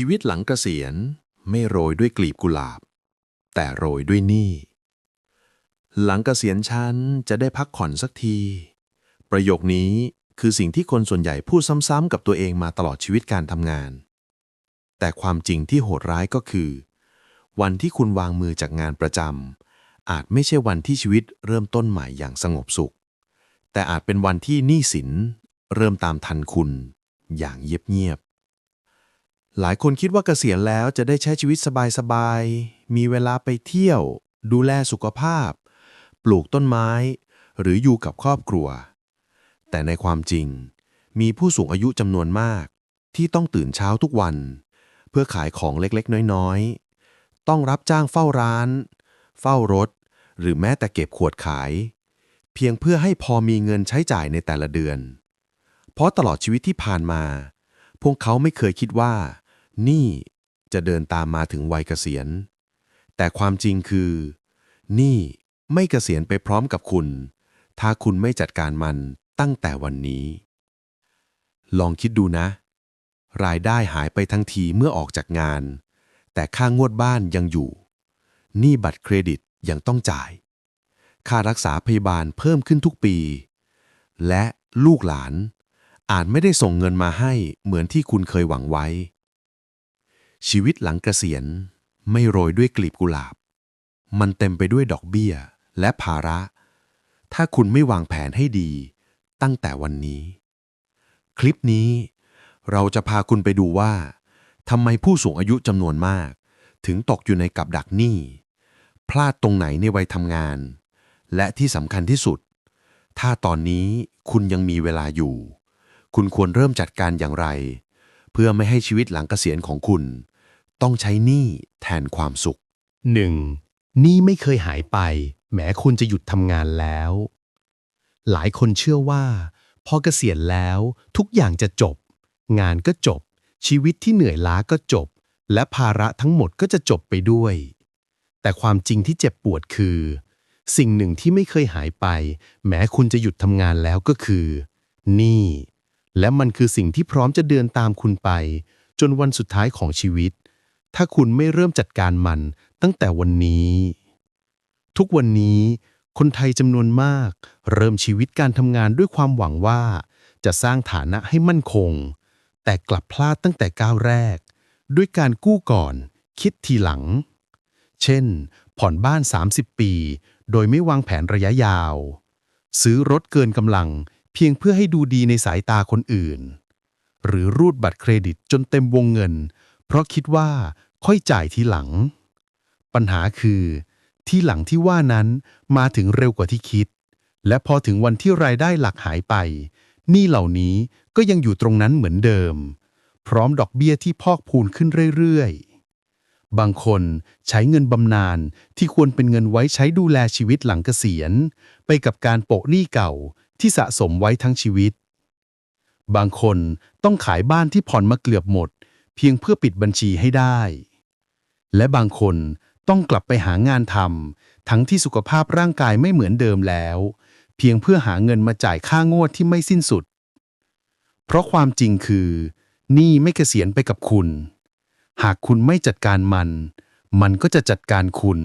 ชีวิตหลังเกษียณไม่โรยด้วยกลีบกุหลาบ แต่โรยด้วยหนี้ หลังเกษียณฉันจะได้พักผ่อนสักที ประโยคนี้คือสิ่งที่คนส่วนใหญ่พูดซ้ำๆกับตัวเองมาตลอดชีวิตการทำงาน แต่ความจริงที่โหดร้ายก็คือ วันที่คุณวางมือจากงานประจำอาจไม่ใช่วันที่ชีวิตเริ่มต้นใหม่อย่างสงบสุข แต่อาจเป็นวันที่หนี้สินเริ่มตามทันคุณอย่างเงียบ หลายคนคิดว่าเกษียณแล้วจะได้ใช้ชีวิตสบายๆ มีเวลาไปเที่ยว ดูแลสุขภาพ ปลูกต้นไม้ หรืออยู่กับครอบครัว แต่ในความจริง มีผู้สูงอายุจำนวนมาก ที่ต้องตื่นเช้าทุกวัน เพื่อขายของเล็กๆ น้อยๆ ต้องรับจ้างเฝ้าร้าน เฝ้ารถ หรือแม้แต่เก็บขวดขาย เพียงเพื่อให้พอมีเงินใช้จ่ายในแต่ละเดือน เพราะตลอดชีวิตที่ผ่านมา พวกเขาไม่เคยคิดว่า นี่จะเดินตามมาถึงวัยเกษียณ แต่ความจริงคือ นี่ไม่เกษียณไปพร้อมกับคุณ ถ้าคุณไม่จัดการมันตั้งแต่วันนี้ ลองคิดดูนะ รายได้หายไปทั้งทีเมื่อออกจากงาน แต่ค่างวดบ้านยังอยู่ หนี้บัตรเครดิตยังต้องจ่าย ค่ารักษาพยาบาลเพิ่มขึ้นทุกปี และลูกหลานอาจไม่ได้ส่งเงินมาให้เหมือนที่คุณเคยหวังไว้ ชีวิตหลังเกษียณไม่โรยด้วยกลีบกุหลาบ มันเต็มไปด้วยดอกเบี้ยและภาระ ถ้าคุณไม่วางแผนให้ดี ตั้งแต่วันนี้ คลิปนี้เราจะพาคุณไปดูว่าทำไมผู้สูงอายุจำนวนมาก ถึงตกอยู่ในกับดักหนี้ พลาดตรงไหนในวัยทำงาน และที่สำคัญที่สุด ถ้าตอนนี้คุณยังมีเวลาอยู่ คุณควรเริ่มจัดการอย่างไร เพื่อไม่ให้ชีวิตหลังเกษียณของคุณ ต้องใช้หนี้แทนความสุข 1. หนี้ไม่เคยหายไป แม้คุณจะหยุดทำงานแล้ว หลายคนเชื่อว่า พอเกษียณแล้วทุกอย่างจะจบ งานก็จบ ชีวิตที่เหนื่อยล้าก็จบ และภาระทั้งหมดก็จะจบไปด้วย แต่ความจริงที่เจ็บปวดคือ สิ่งหนึ่งที่ไม่เคยหายไป แม้คุณจะหยุดทำงานแล้วก็คือหนี้และมันคือสิ่งที่พร้อมจะเดินตามคุณไป จนวันสุดท้ายของชีวิต ถ้าคุณไม่เริ่มจัดการมันตั้งแต่วันนี้ ทุกวันนี้ คนไทยจำนวนมาก เริ่มชีวิตการทำงานด้วยความหวังว่า จะสร้างฐานะให้มั่นคง แต่กลับพลาดตั้งแต่ก้าวแรก ด้วยการกู้ก่อน คิดทีหลัง เช่น ผ่อนบ้าน 30 ปี โดยไม่วางแผนระยะยาว ซื้อรถเกินกำลังเพียงเพื่อให้ดูดีในสายตาคนอื่น หรือรูดบัตรเครดิตจนเต็มวงเงิน เพราะคิดว่า ค่อยจ่ายทีหลัง ปัญหาคือที่หลังที่ว่านั้นมาถึงเร็วกว่าที่คิด และพอถึงวันที่รายได้หลักหายไปหนี้เหล่านี้ก็ยังอยู่ตรงนั้นเหมือนเดิม พร้อมดอกเบี้ยที่พอกพูนขึ้นเรื่อยๆ บางคนใช้เงินบำนาญที่ควรเป็นเงินไว้ใช้ดูแลชีวิตหลังเกษียณ ไปกับการโปะหนี้เก่าที่สะสมไว้ทั้งชีวิต บางคนต้องขายบ้านที่ผ่อนมาเกือบหมด เพียงเพื่อปิดบัญชีให้ได้ และบางคนต้องกลับไปหางานทำทั้งที่สุขภาพร่างกายไม่เหมือนเดิมแล้ว เพียงเพื่อหาเงินมาจ่ายค่างวดที่ไม่สิ้นสุด เพราะความจริงคือหนี้ไม่เกษียณไปกับคุณ หากคุณไม่จัดการมัน มันก็จะจัดการคุณ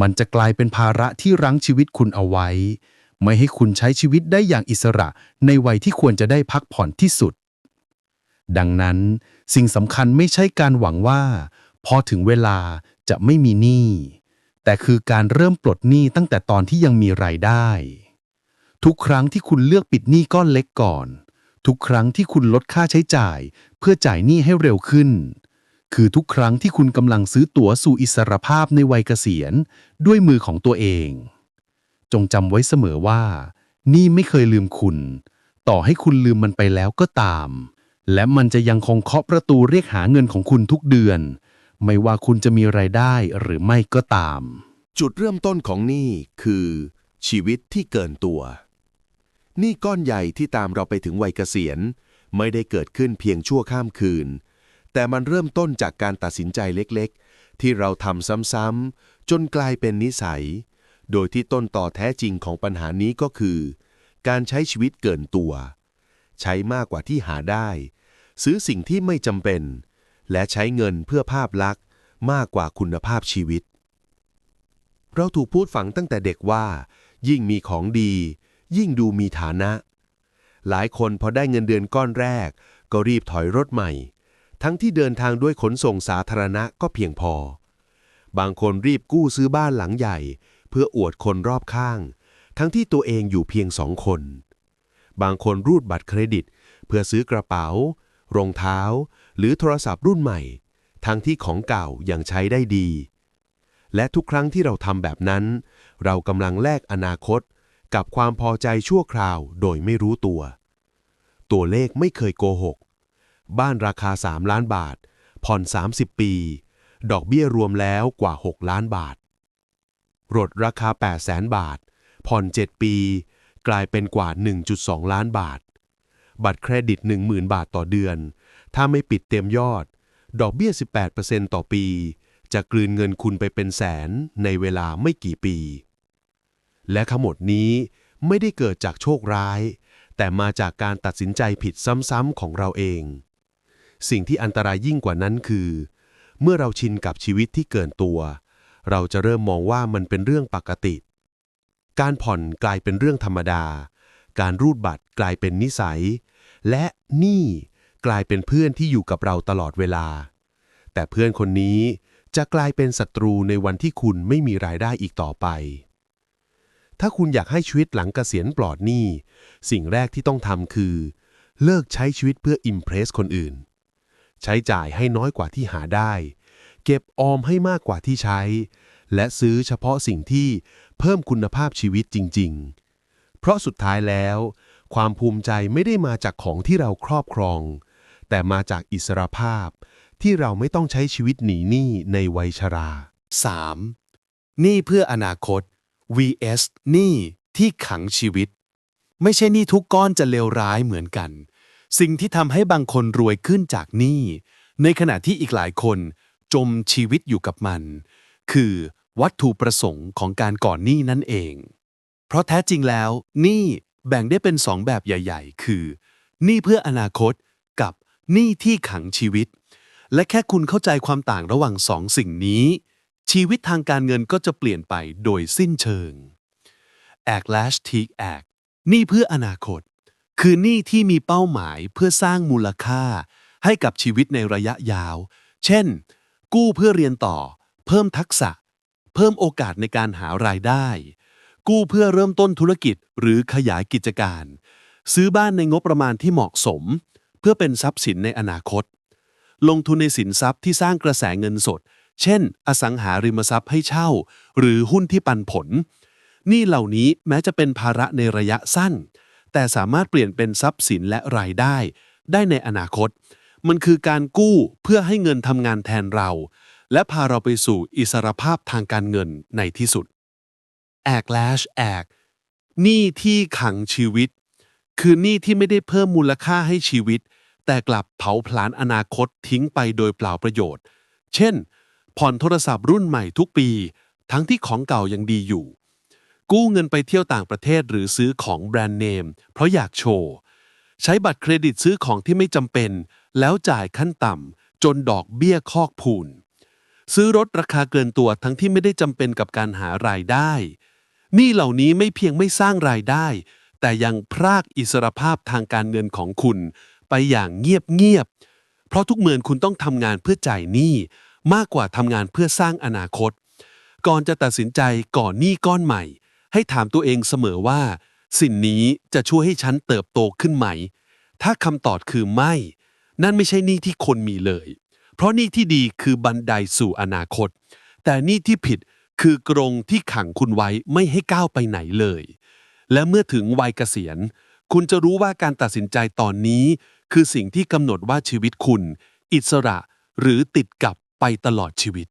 มันจะกลายเป็นภาระที่รั้งชีวิตคุณเอาไว้ ไม่ให้คุณใช้ชีวิตได้อย่างอิสระในวัยที่ควรจะได้พักผ่อนที่สุด ดังนั้นสิ่งสำคัญไม่ใช่การหวังว่า พอถึงเวลาจะไม่มีหนี้แต่คือการเริ่มปลดหนี้ตั้งแต่ตอนที่ยังมีรายได้ ทุกครั้งที่คุณเลือกปิดหนี้ก้อนเล็กก่อน ทุกครั้งที่คุณลดค่าใช้จ่าย เพื่อจ่ายหนี้ให้เร็วขึ้น คือทุกครั้งที่คุณกำลังซื้อตั๋วสู่อิสรภาพในวัยเกษียณ ด้วยมือของตัวเอง จงจำไว้เสมอว่าหนี่ไม่เคยลืมคุณ ต่อให้คุณลืมมันไปแล้วก็ตาม และมันจะยังคงเคาะประตูเรียกหาเงินของคุณทุกเดือน ไม่ว่าคุณจะมีรายได้หรือไม่ก็ตาม จุดเริ่มต้นของหนี้คือ ชีวิตที่เกินตัวหนี้ก้อนใหญ่ที่ตามเราไปถึงวัยเกษียณ ไม่ได้เกิดขึ้นเพียงชั่วข้ามคืน แต่มันเริ่มต้นจากการตัดสินใจเล็กๆ ที่เราทำซ้ำๆจนกลายเป็นนิสัย โดยที่ต้นต่อแท้จริงของปัญหานี้ก็คือ การใช้ชีวิตเกินตัว ใช้มากกว่าที่หาได้ ซื้อสิ่งที่ไม่จำเป็น และใช้เงินเพื่อภาพลักษณ์มากกว่าคุณภาพชีวิต เราถูกพูดฝังตั้งแต่เด็กว่า ยิ่งมีของดี ยิ่งดูมีฐานะ หลายคนพอได้เงินเดือนก้อนแรก ก็รีบถอยรถใหม่ ทั้งที่เดินทางด้วยขนส่งสาธารณะก็เพียงพอ บางคนรีบกู้ซื้อบ้านหลังใหญ่ เพื่ออวดคนรอบข้าง ทั้งที่ตัวเองอยู่เพียงสองคน บางคนรูดบัตรเครดิต เพื่อซื้อกระเป๋ารองเท้า หรือโทรศัพท์รุ่นใหม่ ทั้งที่ของเก่ายังใช้ได้ดี และทุกครั้งที่เราทำแบบนั้น เรากำลังแลกอนาคต กับความพอใจชั่วคราวโดยไม่รู้ตัว ตัวเลขไม่เคยโกหก บ้านราคา 3 ล้านบาท ผ่อน 30 ปี ดอกเบี้ยรวมแล้วกว่า 6 ล้านบาท รถราคา8แสนบาท ผ่อน 7 ปี กลายเป็นกว่า 1.2 ล้านบาท บัตรเครดิต 10,000 บาทต่อเดือน ถ้าไม่ปิดเต็มยอด ดอกเบี้ย 18%ต่อปี จะกลืนเงินคุณไปเป็นแสนในเวลาไม่กี่ปี และทั้หมดนี้ไม่ได้เกิดจากโชคร้าย แต่มาจากการตัดสินใจผิดซ้ำๆของเราเอง สิ่งที่อันตรายยิ่งกว่านั้นคือ เมื่อเราชินกับชีวิตที่เกินตัว เราจะเริ่มมองว่ามันเป็นเรื่องปกติ การผ่อนกลายเป็นเรื่องธรรมดา การรูดบัตรกลายเป็นนิสัย และนี้ กลายเป็นเพื่อนที่อยู่กับเราตลอดเวลา แต่เพื่อนคนนี้จะกลายเป็นศัตรูในวันที่คุณไม่มีรายได้อีกต่อไป ถ้าคุณอยากให้ชีวิตหลังเกษียณปลอดหนี้ สิ่งแรกที่ต้องทำคือ เลิกใช้ชีวิตเพื่ออิมเพรสคนอื่น ใช้จ่ายให้น้อยกว่าที่หาได้ เก็บออมให้มากกว่าที่ใช้ และซื้อเฉพาะสิ่งที่เพิ่มคุณภาพชีวิตจริง ๆ เพราะสุดท้ายแล้ว ความภูมิใจไม่ได้มาจากของที่เราครอบครอง แต่มาจากอิสรภาพ ที่เราไม่ต้องใช้ชีวิตหนีหนี้ในวัยชรา 3. หนี้เพื่ออนาคต vs หนี้ที่ขังชีวิต ไม่ใช่หนี้ทุกก้อนจะเลวร้ายเหมือนกัน สิ่งที่ทำให้บางคนรวยขึ้นจากหนี้ ในขณะที่อีกหลายคนจมชีวิตอยู่กับมัน คือวัตถุประสงค์ของการก่อนหนี้นั่นเอง เพราะแท้จริงแล้วหนี้แบ่งได้เป็นสองแบบใหญ่ ๆ คือหนี้เพื่ออนาคต นี้ที่ขังชีวิต และแค่คุณเข้าใจความต่างระหว่างสองสิ่งนี้ ชีวิตทางการเงินก็จะเปลี่ยนไปโดยสิ้นเชิงแอกแลชทีกแอกหนี้เพื่ออนาคต คือหนี้ที่มีเป้าหมายเพื่อสร้างมูลค่า ให้กับชีวิตในระยะยาว เช่น กู้เพื่อเรียนต่อ เพิ่มทักษะ เพิ่มโอกาสในการหารายได้ กู้เพื่อเริ่มต้นธุรกิจหรือขยายกิจการ ซื้อบ้านในงบประมาณที่เหมาะสม พื่อเป็นทรัพย์สินในอนาคต ลงทุนในสินทรัพย์ที่สร้างกระแสเงินสด เช่น อสังหาริมทรัพย์ให้เช่า หรือหุ้นที่ปันผล นี่เหล่านี้แม้จะเป็นภาระในระยะสั้น แต่สามารถเปลี่ยนเป็นทรัพย์สินและรายได้ ได้ในอนาคต มันคือการกู้เพื่อให้เงินทำงานแทนเรา และพาเราไปสู่อิสรภาพทางการเงินในที่สุดแอกแลชแอกหนี้ที่ขังชีวิต คือหนี้ที่ไม่ได้เพิ่มมูลค่าให้ชีวิต แต่กลับเผาผลาญอนาคตทิ้งไปโดยเปล่าประโยชน์ เช่น ผ่อนโทรศัพท์รุ่นใหม่ทุกปี ทั้งที่ของเก่ายังดีอยู่ กู้เงินไปเที่ยวต่างประเทศหรือซื้อของแบรนด์เนม เพราะอยากโชว์ ใช้บัตรเครดิตซื้อของที่ไม่จำเป็น แล้วจ่ายขั้นต่ำจนดอกเบี้ยคอกพูนซื้อรถราคาเกินตัวทั้งที่ไม่ได้จำเป็นกับการหารายได้ นี่เหล่านี้ไม่เพียงไม่สร้างรายได้ แต่ยังพรากอิสรภาพทางการเงินของคุณ ไปอย่างเงียบๆ เพราะทุกเมื่อคุณต้องทำงานเพื่อจ่ายหนี้มากกว่าทำงานเพื่อสร้างอนาคต ก่อนจะตัดสินใจก่อนหนี้ก้อนใหม่ ให้ถามตัวเองเสมอว่า สิ่งนี้จะช่วยให้ฉันเติบโตขึ้นไหม ถ้าคำตอบคือไม่ นั่นไม่ใช่หนี้ที่คนมีเลย เพราะหนี้ที่ดีคือบันไดสู่อนาคต แต่หนี้ที่ผิดคือกรงที่ขังคุณไว้ไม่ให้ก้าวไปไหนเลย และเมื่อถึงวัยเกษียณ คุณจะรู้ว่าการตัดสินใจตอนนี้ คือสิ่งที่กำหนดว่าชีวิตคุณ อิสระหรือติดกับไปตลอดชีวิต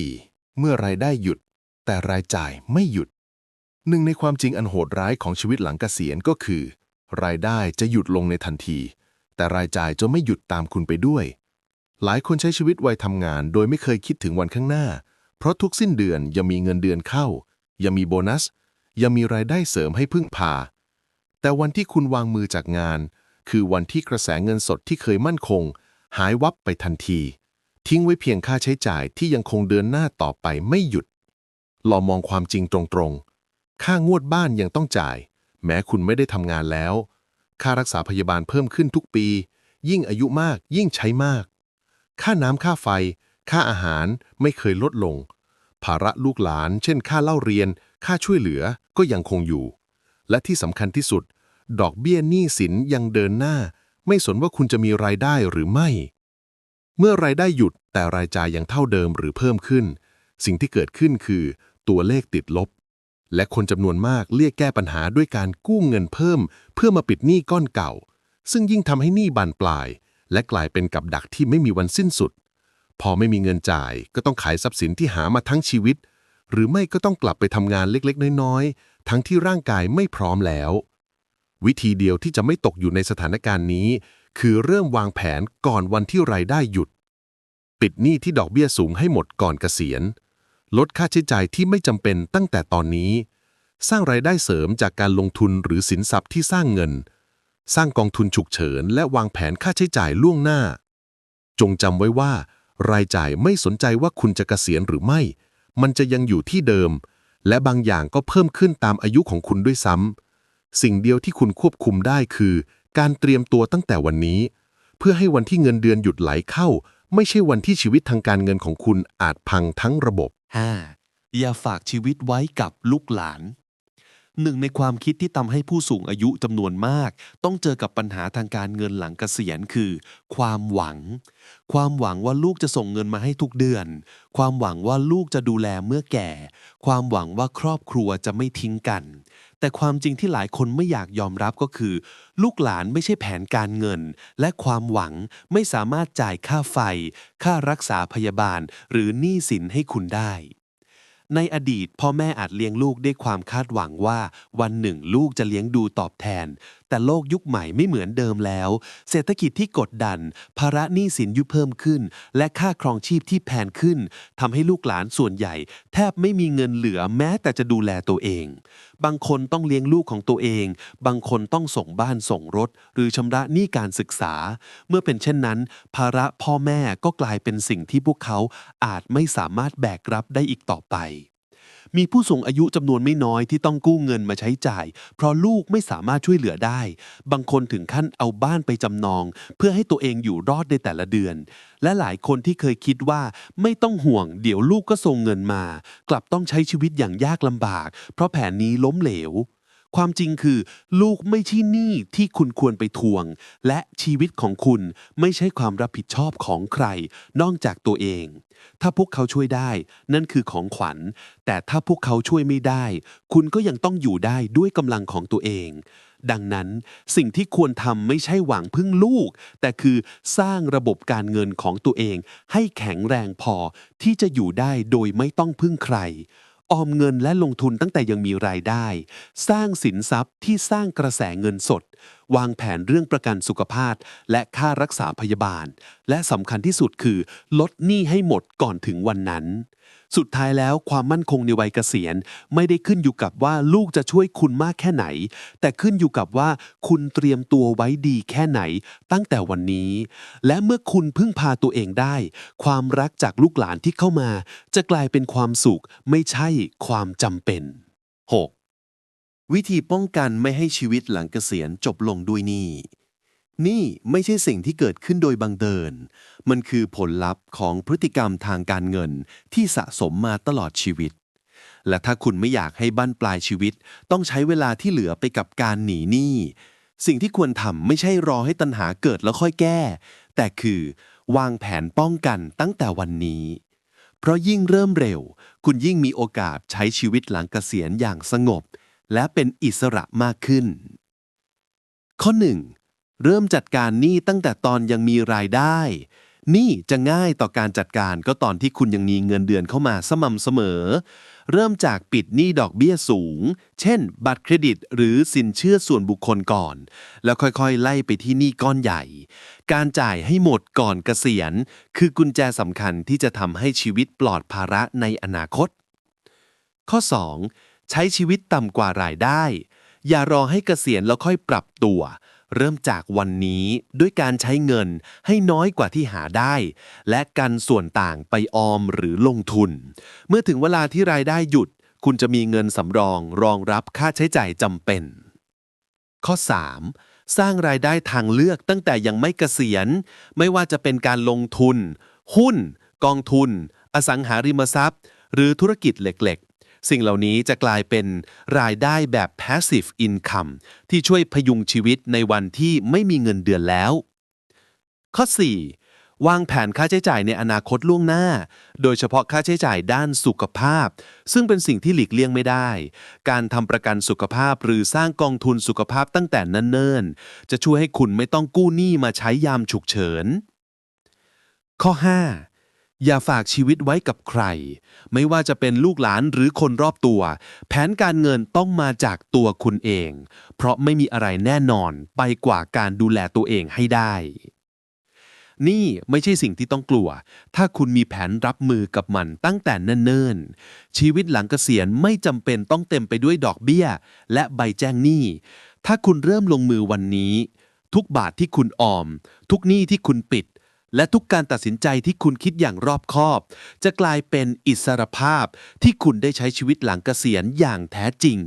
4. เมื่อรายได้หยุด แต่รายจ่ายไม่หยุด หนึ่งในความจริงอันโหดร้ายของชีวิตหลังเกษียณก็คือ รายได้จะหยุดลงในทันที แต่รายจ่ายจะไม่หยุดตามคุณไปด้วย หลายคนใช้ชีวิตวัยทำงาน โดยไม่เคยคิดถึงวันข้างหน้า เพราะทุกสิ้นเดือนยังมีเงินเดือนเข้า ยังมีโบนัส ยังมีรายได้เสริมให้พึ่งพาแต่วันที่คุณวางมือจากงาน คือวันที่กระแสเงินสดที่เคยมั่นคง หายวับไปทันที ทิ้งไว้เพียงค่าใช้จ่ายที่ยังคงเดินหน้าต่อไปไม่หยุดลองมองความจริงตรงๆ ค่างวดบ้านยังต้องจ่าย แม้คุณไม่ได้ทำงานแล้ว ค่ารักษาพยาบาลเพิ่มขึ้นทุกปี ยิ่งอายุมากยิ่งใช้มาก ค่าน้ำค่าไฟ ค่าอาหารไม่เคยลดลง ภาระลูกหลาน เช่น ค่าเล่าเรียน ค่าช่วยเหลือก็ยังคงอยู่ และที่สำคัญที่สุด ดอกเบี้ยหนี้สินยังเดินหน้า ไม่สนว่าคุณจะมีรายได้หรือไม่ เมื่อรายได้หยุดแต่รายจ่ายยังเท่าเดิมหรือเพิ่มขึ้น สิ่งที่เกิดขึ้นคือ ตัวเลขติดลบ และคนจำนวนมากเรียกแก้ปัญหาด้วยการกู้เงินเพิ่ม เพื่อมาปิดหนี้ก้อนเก่า ซึ่งยิ่งทำให้หนี้บานปลาย และกลายเป็นกับดักที่ไม่มีวันสิ้นสุด พอไม่มีเงินจ่ายก็ต้องขายทรัพย์สินที่หามาทั้งชีวิต หรือไม่ก็ต้องกลับไปทำงานเล็กๆ น้อยๆ ทั้งที่ร่างกายไม่พร้อมแล้ว วิธีเดียวที่จะไม่ตกอยู่ในสถานการณ์นี้ คือเริ่มวางแผนก่อนวันที่รายได้หยุด ปิดหนี้ที่ดอกเบี้ยสูงให้หมดก่อนเกษียณ ลดค่าใช้จ่ายที่ไม่จำเป็นตั้งแต่ตอนนี้ สร้างรายได้เสริมจากการลงทุนหรือสินทรัพย์ที่สร้างเงิน สร้างกองทุนฉุกเฉิน และวางแผนค่าใช้จ่ายล่วงหน้า จงจำไว้ว่า รายจ่ายไม่สนใจว่าคุณจะเกษียณหรือไม่ มันจะยังอยู่ที่เดิม และบางอย่างก็เพิ่มขึ้นตามอายุของคุณด้วยซ้ำ สิ่งเดียวที่คุณควบคุมได้คือ การเตรียมตัวตั้งแต่วันนี้ เพื่อให้วันที่เงินเดือนหยุดไหลเข้า ไม่ใช่วันที่ชีวิตทางการเงินของคุณอาจพังทั้งระบบ 5. อย่าฝากชีวิตไว้กับลูกหลาน หนึ่งในความคิดที่ทำให้ผู้สูงอายุจำนวนมาก ต้องเจอกับปัญหาทางการเงินหลังเกษียณคือ ความหวัง ความหวังว่าลูกจะส่งเงินมาให้ทุกเดือน ความหวังว่าลูกจะดูแลเมื่อแก่ ความหวังว่าครอบครัวจะไม่ทิ้งกัน แต่ความจริงที่หลายคนไม่อยากยอมรับก็คือ ลูกหลานไม่ใช่แผนการเงิน และความหวังไม่สามารถจ่ายค่าไฟ ค่ารักษาพยาบาล หรือหนี้สินให้คุณได้ ในอดีตพ่อแม่อาจเลี้ยงลูกด้วยความคาดหวังว่า วันหนึ่งลูกจะเลี้ยงดูตอบแทน แต่โลกยุคใหม่ไม่เหมือนเดิมแล้ว เศรษฐกิจที่กดดัน ภาระหนี้สินยุเพิ่มขึ้น และค่าครองชีพที่แพงขึ้นทำให้ลูกหลานส่วนใหญ่ แทบไม่มีเงินเหลือแม้แต่จะดูแลตัวเอง บางคนต้องเลี้ยงลูกของตัวเอง บางคนต้องส่งบ้านส่งรถ หรือชำระหนี้การศึกษา เมื่อเป็นเช่นนั้น ภาระพ่อแม่ก็กลายเป็นสิ่งที่พวกเขาอาจไม่สามารถแบกรับได้อีกต่อไป มีผู้สูงอายุจำนวนไม่น้อยที่ต้องกู้เงินมาใช้จ่าย เพราะลูกไม่สามารถช่วยเหลือได้ บางคนถึงขั้นเอาบ้านไปจำนอง เพื่อให้ตัวเองอยู่รอดในแต่ละเดือน และหลายคนที่เคยคิดว่าไม่ต้องห่วง เดี๋ยวลูกก็ส่งเงินมา กลับต้องใช้ชีวิตอย่างยากลำบาก เพราะแผนนี้ล้มเหลว ความจริงคือ ลูกไม่ใช่หนี้ที่คุณควรไปทวง และชีวิตของคุณไม่ใช่ความรับผิดชอบของใคร นอกจากตัวเอง ถ้าพวกเขาช่วยได้ นั่นคือของขวัญ แต่ถ้าพวกเขาช่วยไม่ได้ คุณก็ยังต้องอยู่ได้ด้วยกำลังของตัวเอง ดังนั้นสิ่งที่ควรทำไม่ใช่หวังพึ่งลูก แต่คือสร้างระบบการเงินของตัวเอง ให้แข็งแรงพอที่จะอยู่ได้โดยไม่ต้องพึ่งใคร ออมเงินและลงทุนตั้งแต่ยังมีรายได้ สร้างสินทรัพย์ที่สร้างกระแสเงินสดวางแผนเรื่องประกันสุขภาพ และค่ารักษาพยาบาล และสำคัญที่สุดคือ ลดหนี้ให้หมดก่อนถึงวันนั้น สุดท้ายแล้วความมั่นคงในวัยเกษียณ ไม่ได้ขึ้นอยู่กับว่าลูกจะช่วยคุณมากแค่ไหน แต่ขึ้นอยู่กับว่าคุณเตรียมตัวไว้ดีแค่ไหน ตั้งแต่วันนี้ และเมื่อคุณพึ่งพาตัวเองได้ ความรักจากลูกหลานที่เข้ามา จะกลายเป็นความสุขไม่ใช่ความจำเป็น 6. วิธีป้องกันไม่ให้ชีวิตหลังเกษียณจบลงด้วยหนี้ นี่ไม่ใช่สิ่งที่เกิดขึ้นโดยบังเอิญ มันคือผลลัพธ์ของพฤติกรรมทางการเงินที่สะสมมาตลอดชีวิต และถ้าคุณไม่อยากให้บั้นปลายชีวิต ต้องใช้เวลาที่เหลือไปกับการหนีหนี้ สิ่งที่ควรทำไม่ใช่รอให้ตัณหาเกิดแล้วค่อยแก้ แต่คือ วางแผนป้องกันตั้งแต่วันนี้ เพราะยิ่งเริ่มเร็ว คุณยิ่งมีโอกาสใช้ชีวิตหลังเกษียณอย่างสงบ และเป็นอิสระมากขึ้น ข้อ 1. เริ่มจัดการหนี้ตั้งแต่ตอนยังมีรายได้หนี้จะง่ายต่อการจัดการก็ตอนที่คุณยังมีเงินเดือนเข้ามาสม่ำเสมอ เริ่มจากปิดหนี้ดอกเบี้ยสูง เช่น บัตรเครดิตหรือสินเชื่อส่วนบุคคลก่อน แล้วค่อยๆ ไล่ไปที่หนี้ก้อนใหญ่ การจ่ายให้หมดก่อนเกษียณ คือกุญแจสำคัญที่จะทำให้ชีวิตปลอดภาระในอนาคต ข้อ 2. ใช้ชีวิตต่ำกว่ารายได้ อย่ารอให้เกษียณแล้วค่อยปรับตัว เริ่มจากวันนี้ด้วยการใช้เงินให้น้อยกว่าที่หาได้ และกันส่วนต่างไปออมหรือลงทุน เมื่อถึงเวลาที่รายได้หยุด คุณจะมีเงินสำรองรองรับค่าใช้จ่ายจำเป็น ข้อ 3. สร้างรายได้ทางเลือกตั้งแต่ยังไม่เกษียณ ไม่ว่าจะเป็นการลงทุน หุ้น กองทุน อสังหาริมทรัพย์ หรือธุรกิจเล็กๆ สิ่งเหล่านี้จะกลายเป็นรายได้แบบ passive income ที่ช่วยพยุงชีวิตในวันที่ไม่มีเงินเดือนแล้ว ข้อ 4. วางแผนค่าใช้จ่ายในอนาคตล่วงหน้า โดยเฉพาะค่าใช้จ่ายด้านสุขภาพ ซึ่งเป็นสิ่งที่หลีกเลี่ยงไม่ได้ การทำประกันสุขภาพหรือสร้างกองทุนสุขภาพตั้งแต่เนิ่นๆ จะช่วยให้คุณไม่ต้องกู้หนี้มาใช้ยามฉุกเฉิน ข้อ 5. อย่าฝากชีวิตไว้กับใคร ไม่ว่าจะเป็นลูกหลานหรือคนรอบตัว แผนการเงินต้องมาจากตัวคุณเอง เพราะไม่มีอะไรแน่นอนไปกว่าการดูแลตัวเองให้ได้ นี่ไม่ใช่สิ่งที่ต้องกลัว ถ้าคุณมีแผนรับมือกับมันตั้งแต่เนิ่นๆ ชีวิตหลังเกษียณไม่จำเป็นต้องเต็มไปด้วยดอกเบี้ย และใบแจ้งหนี้ ถ้าคุณเริ่มลงมือวันนี้ ทุกบาทที่คุณออม ทุกหนี้ที่คุณปิด และทุกการตัดสินใจที่คุณคิดอย่างรอบคอบ จะกลายเป็นอิสรภาพที่คุณได้ใช้ชีวิตหลังเกษียณอย่างแท้จริง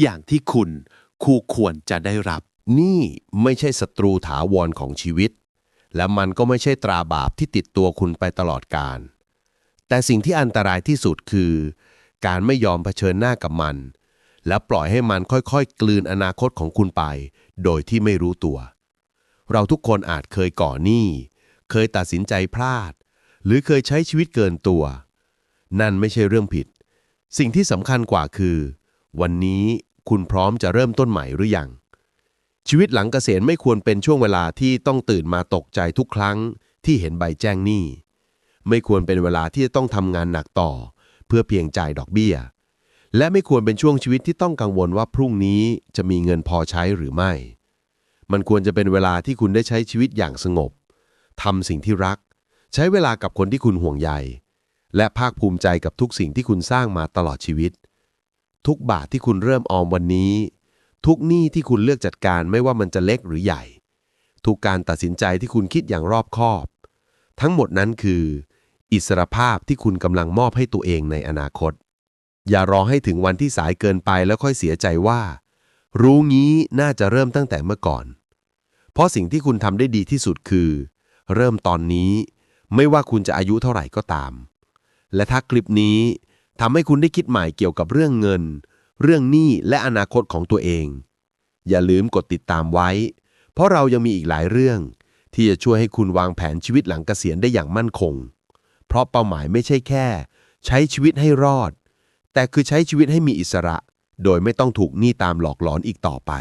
อย่างที่คุณคู่ควรจะได้รับ นี่ไม่ใช่ศัตรูถาวรของชีวิต และมันก็ไม่ใช่ตราบาปที่ติดตัวคุณไปตลอดกาลแต่สิ่งที่อันตรายที่สุดคือ การไม่ยอมเผชิญหน้ากับมัน และปล่อยให้มันค่อยๆ กลืนอนาคตของคุณไป โดยที่ไม่รู้ตัว เราทุกคนอาจเคยก่อหนี้ เคยตัดสินใจพลาด หรือเคยใช้ชีวิตเกินตัว นั่นไม่ใช่เรื่องผิด สิ่งที่สำคัญกว่าคือ วันนี้คุณพร้อมจะเริ่มต้นใหม่หรือยัง ชีวิตหลังเกษียณไม่ควรเป็นช่วงเวลาที่ต้องตื่นมาตกใจทุกครั้งที่เห็นใบแจ้งหนี้ ไม่ควรเป็นเวลาที่จะต้องทำงานหนักต่อ เพื่อเพียงจ่ายดอกเบี้ย และไม่ควรเป็นช่วงชีวิตที่ต้องกังวลว่าพรุ่งนี้จะมีเงินพอใช้หรือไม่ มันควรจะเป็นเวลาที่คุณได้ใช้ชีวิตอย่างสงบ ทำสิ่งที่รัก ใช้เวลากับคนที่คุณห่วงใย และภาคภูมิใจกับทุกสิ่งที่คุณสร้างมาตลอดชีวิต ทุกบาทที่คุณเริ่มออมวันนี้ ทุกหนี้ที่คุณเลือกจัดการไม่ว่ามันจะเล็กหรือใหญ่ ทุกการตัดสินใจที่คุณคิดอย่างรอบคอบ ทั้งหมดนั้นคือ อิสรภาพที่คุณกำลังมอบให้ตัวเองในอนาคต อย่ารอให้ถึงวันที่สายเกินไปแล้วค่อยเสียใจว่า รู้งี้น่าจะเริ่มตั้งแต่เมื่อก่อน เพราะสิ่งที่คุณทำได้ดีที่สุดคือ เริ่มตอนนี้ไม่ว่าคุณจะอายุเท่าไหร่ก็ตาม และถ้าคลิปนี้ทำให้คุณได้คิดใหม่เกี่ยวกับเรื่องเงิน เรื่องหนี้และอนาคตของตัวเอง อย่าลืมกดติดตามไว้ เพราะเรายังมีอีกหลายเรื่อง ที่จะช่วยให้คุณวางแผนชีวิตหลังเกษียณได้อย่างมั่นคง เพราะเป้าหมายไม่ใช่แค่ ใช้ชีวิตให้รอด แต่คือใช้ชีวิตให้มีอิสระ โดยไม่ต้องถูกหนี้ตามหลอกหลอนอีกต่อไป